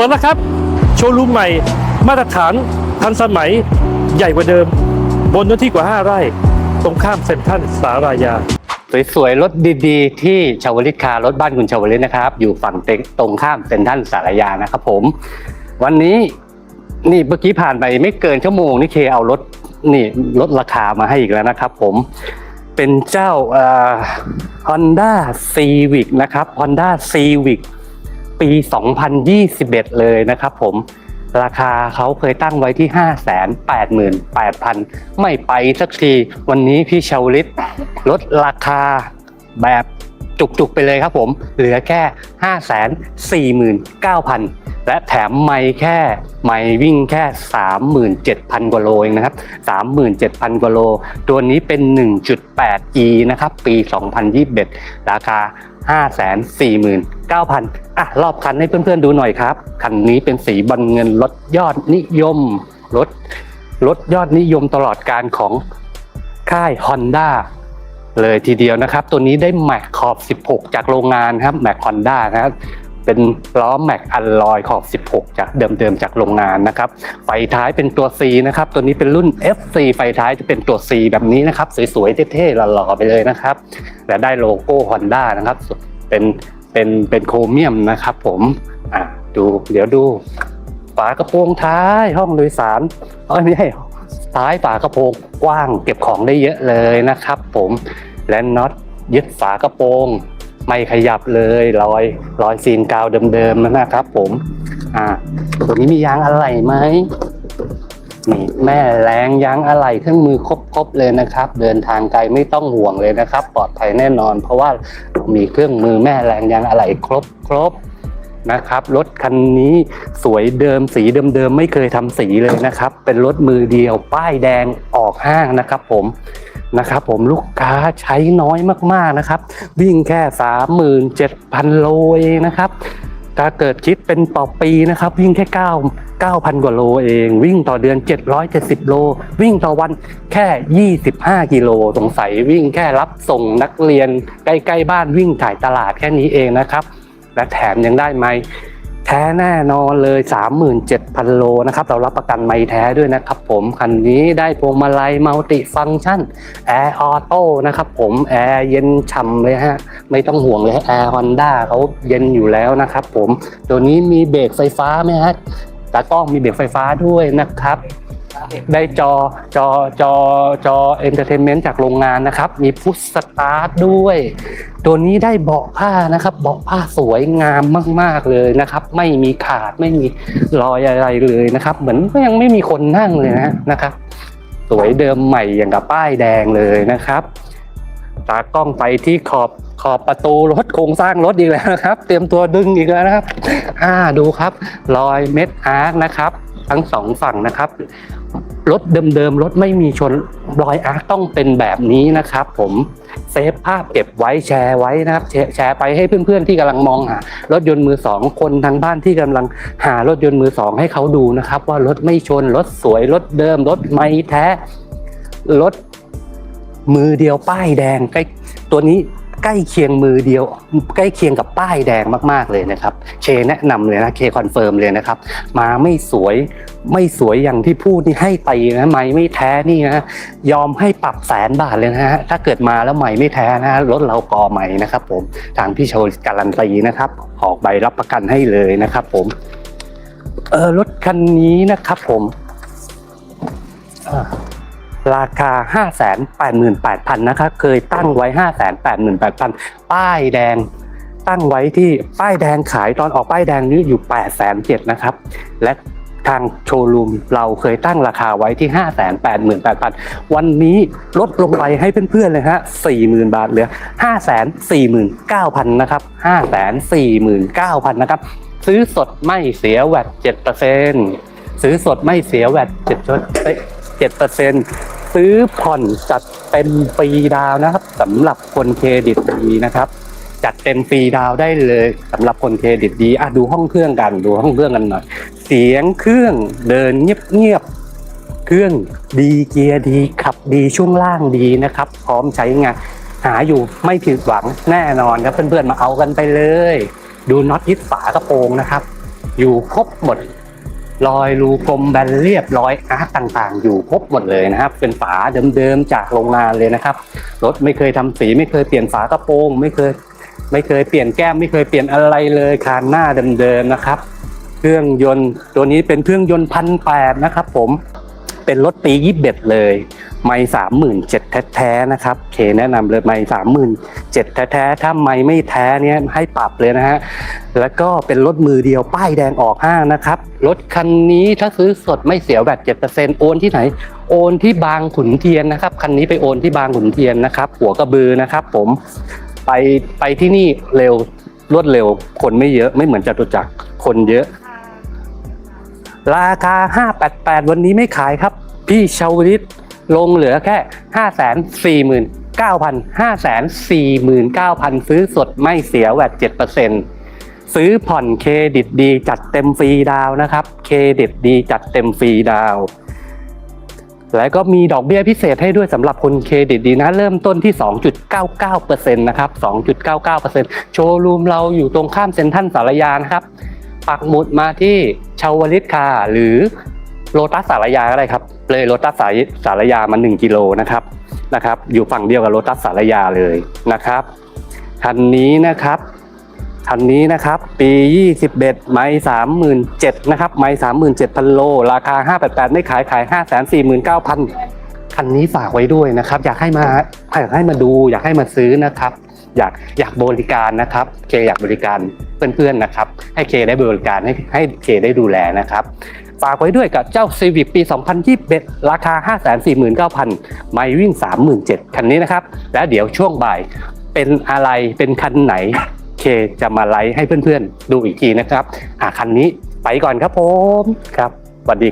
ปิดแล้วครับ โชว์รูมใหม่ มาตรฐานทันสมัยใหญ่กว่าเดิม บนเนื้อที่กว่า 5 ไร่ ตรงข้ามเซ็นทรัลสารายา สวยๆรถดีๆ ที่ชาวลิตคารถบ้านคุณชาวลิตนะครับ อยู่ฝั่งตรงข้ามเซ็นทรัลสารยานะครับผม วันนี้นี่เมื่อกี้ผ่านไปไม่เกินชั่วโมงนี่เคเอารถนี่ลดราคามาให้อีกแล้วนะครับผมเป็นเจ้าเอ่อ Honda Civic นะครับ Honda Civic ปี 2021 เลยนะครับผมราคาเขาเคยตั้งไว้ที่ 588,000 ไม่ไปสักที วันนี้พี่ชาวลิตลดราคาแบบจุกๆไปเลยครับผม เหลือแค่ 549,000 และแถมไม่แค่ไม่วิ่งแค่ 37,000 กว่าโลเองนะครับ 37,000 กว่าโล ตัวนี้เป็น 1.8e นะครับ ปี 2021 ราคา 549,000อะรอบคันให้เพื่อนๆดูหน่อยครับ คันนี้เป็นสีบอลเงินลดยอดนิยมลดลดยอดนิยมตลอดการของค่าย Honda เลยทีเดียวนะครับ ตัวนี้ได้แม็กขอบ 16 จากโรงงานครับแม็กฮอนด้านะครับ เป็นล้อแม็กอัลลอยขอบ 16 จากเดิมๆจากโรงงานนะครับ ไฟท้ายเป็นตัว C นะครับ ตัวนี้เป็นรุ่น FC ไฟท้ายจะเป็นตัว C แบบนี้นะครับ สวยๆเท่ๆหล่อๆไปเลยนะครับ และได้โลโก้ Honda นะครับ เป็นเป็นเป็นโครเมียมนะครับผมอะดูเดี๋ยวดูฝากระโปรงท้ายห้องโดยสารเอ้ยไม่ใช่ท้ายฝากระโปรงกว้างเก็บของได้เยอะเลยนะครับ ผมและน็อตยึดฝากระโปรง ไม่ขยับเลยรอยรอยซีนกาวเดิมๆนะครับ ผม อ่า ตัวนี้มียางอะไรไหมนี่แม่แรงยางอะไหล่เครื่องมือครบๆเลยนะครับ เดินทางไกลไม่ต้องห่วงเลยนะครับ ปลอดภัยแน่นอน เพราะว่ามีเครื่องมือแม่แรงยางอะไหล่ครบครบๆนะครับรถคันนี้สวยเดิมสีเดิมๆไม่เคยทำสีเลยนะครับ เป็นรถมือเดียวป้ายแดงออกห้างนะครับ ผม นะครับผมลูกค้าใช้น้อยมากๆนะครับ วิ่งแค่ 37,000 โลเองนะครับถ้าเกิดคิดเป็นต่อปีนะครับ วิ่งแค่ 9 9,000 กว่าโลเอง วิ่งต่อเดือน 770 โล วิ่งต่อวันแค่ 25 กิโลสงสัยวิ่งแค่รับส่งนักเรียนใกล้ ๆ บ้านวิ่งถ่ายตลาดแค่นี้เองนะครับ และแถมยังได้ไมค์ แท้แน่นอนเลย 37,000 โลนะครับ เรารับประกันไม่แท้ด้วยนะครับผมคันนี้ได้พวงมาลัยมัลติฟังก์ชันแอร์ออโต้นะครับผมแอร์เย็นฉ่ำเลยฮะ ไม่ต้องห่วงเลยแอร์ฮอนด้าเขาเย็นอยู่แล้วนะครับผม ตัวนี้มีเบรกไฟฟ้าไหมฮะตากล้องมีเบรกไฟฟ้าด้วยนะครับ ได้จอจอจอจอเอนเตอร์เทนเมนต์จากโรงงานนะครับ มีพุชสตาร์ทด้วย ตัวนี้ได้เบาะผ้านะครับ เบาะผ้าสวยงามมาก ๆเลยนะครับ ไม่มีขาดไม่มีรอยอะไรเลยนะครับ เหมือนก็ยังไม่มีคนนั่งเลยนะนะครับ สวยเดิมใหม่อย่างกับป้ายแดงเลยนะครับตากล้องไปที่ขอบขอบประตูรถโครงสร้างรถอีกแล้วนะครับ เตรียมตัวดึงอีกแล้วนะครับอ่าดูครับ รอยเม็ดอาร์คนะครับ ทั้งสองฝั่งนะครับ รถเดิมๆ รถไม่มีชนรอยอาร์ต้องเป็นแบบนี้นะครับ ผมเซฟภาพเก็บไว้แชร์ไว้นะครับ แชร์ไปให้เพื่อนๆที่กำลังมองหารถยนต์มือสองคนทางบ้านที่กำลังหารถยนต์มือสองให้เขาดูนะครับ ว่ารถไม่ชนรถสวยรถเดิม รถไม่แท้รถมือเดียวป้ายแดงใกล้ตัวนี้ ใกล้เคียงมือเดียว ใกล้เคียงกับป้ายแดงมากๆเลยนะครับ เคแนะนำเลยนะเคคอนเฟิร์มเลยนะครับ มาไม่สวยไม่สวยอย่างที่พูดนี่ให้ตีนะไม่ไม่แท้นี่นะยอมให้ปรับแสนบาทเลยนะฮะถ้าเกิดมาแล้วใหม่ไม่แท้นะรถเรากอใหม่นะครับ ผมทางพี่โชว์การันตีนะครับออกใบรับประกันให้เลยนะครับ ผมเออรถคันนี้นะครับ ผมอ่า ราคา 588,000นะครับเคยตั้งไว้ 588,000 ป้ายแดง ตั้งไว้ที่ป้ายแดงขายตอนออกป้ายแดงนี้อยู่807,000นะครับ และทางโชว์รูมเราเคยตั้งราคาไว้ที่ 588,000 วันนี้ลดลงไปให้เพื่อนๆเลยฮะ 40,000 บาทเหลือ 549,000 นะครับ 549,000 นะครับ ซื้อสดไม่เสียแวด7%ซื้อสดไม่เสียแวด7 7%ซื้ ซื้อผ่อนจัดเต็มฟรีดาวนะครับสำหรับคนเครดิตดีนะครับ จัดเต็มฟรีดาวได้เลยสำหรับคนเครดิตดีอะดูห้องเครื่องกันดูห้องเครื่องกันหน่อย เสียงเครื่องเดินเงียบๆเครื่องดีเกียร์ดีขับดีช่วงล่างดีนะครับ พร้อมใช้งานหาอยู่ไม่ผิดหวังแน่นอนครับเพื่อนๆมาเอากันไปเลย ดูน็อตยึดฝากระโปรงนะครับ อยู่ครบหมด รอยรูกลมแบนเรียบรอยอาร์ตต่างๆ อยู่ครบหมดเลยนะครับ เป็นฝาเดิมๆจากโรงงานเลยนะครับรถไม่เคยทำสีไม่เคยเปลี่ยนฝากระโปรงไม่เคยไม่เคยเปลี่ยนแก้มไม่เคยเปลี่ยนอะไรเลยคานหน้าเดิมๆนะครับ เครื่องยนต์ตัวนี้เป็นเครื่องยนต์พันแปดนะครับ ผม เป็นรถปียี่สิบเอ็ดเลย ไม่สามหมื่นเจ็ดแท้ๆนะครับเคแนะนำเลยไม่สามหมื่นเจ็ดแท้ๆถ้าไม่ไม่แท้เนี่ยให้ปรับเลยนะฮะแล้วก็เป็นรถมือเดียวป้ายแดงออกห้างนะครับ รถคันนี้ถ้าซื้อสดไม่เสียแบบเจ็ดเปอร์เซ็นโอนที่ไหน โอนที่บางขุนเทียนนะครับคันนี้ไปโอนที่บางขุนเทียนนะครับ หัวกระบือนะครับ ผมไปไปที่นี่เร็วรวดเร็ว คนไม่เยอะไม่เหมือนจตุจักรคนเยอะ ราคา 588 วันนี้ไม่ขายครับ พี่ชาวลิตลงเหลือแค่ 549,000 549,000 ซื้อสดไม่เสียแวด7%ซื้อผ่อนเครดิตดีจัดเต็มฟรีดาวนะครับ เครดิตดีจัดเต็มฟรีดาว แล้วก็มีดอกเบี้ยพิเศษให้ด้วยสำหรับคนเครดิตดีนะ เริ่มต้นที่ 2.99%นะครับ 2.99%โชว์รูมเราอยู่ตรงข้ามเซ็นทรัลสารยานะครับ ปักหมุดมาที่ชาวลิตคาหรือโลตัสสารยาก็ได้ครับ เลยโลตัสสารสารยามา 1 กิโลนะครับนะครับ อยู่ฝั่งเดียวกับโลตัสสารยาเลยนะครับคันนี้นะครับคันนี้นะครับ ปี 21 ไม้37,000นะครับ ไม้37,000 โล ราคา 588 ไม่ขายขาย 549,000 คันนี้ฝากไว้ด้วยนะครับ อยากให้มาอยากให้มาดู อยากให้มาซื้อนะครับ อยากอยากบริการนะครับ เคอยากบริการเพื่อนๆนะครับ ให้เคได้บริการให้ให้เคได้ดูแลนะครับฝากไว้ด้วยกับเจ้า Civic ปี 2021 ราคา 549,000 ไม่วิ่ง 37,000 คันนี้นะครับ แล้วเดี๋ยวช่วงบ่ายเป็นอะไรเป็นคันไหน เคจะมาไลฟ์ให้เพื่อนๆ ดูอีกทีนะครับ อ่าคันนี้ไปก่อนครับผม ครับสวัสดี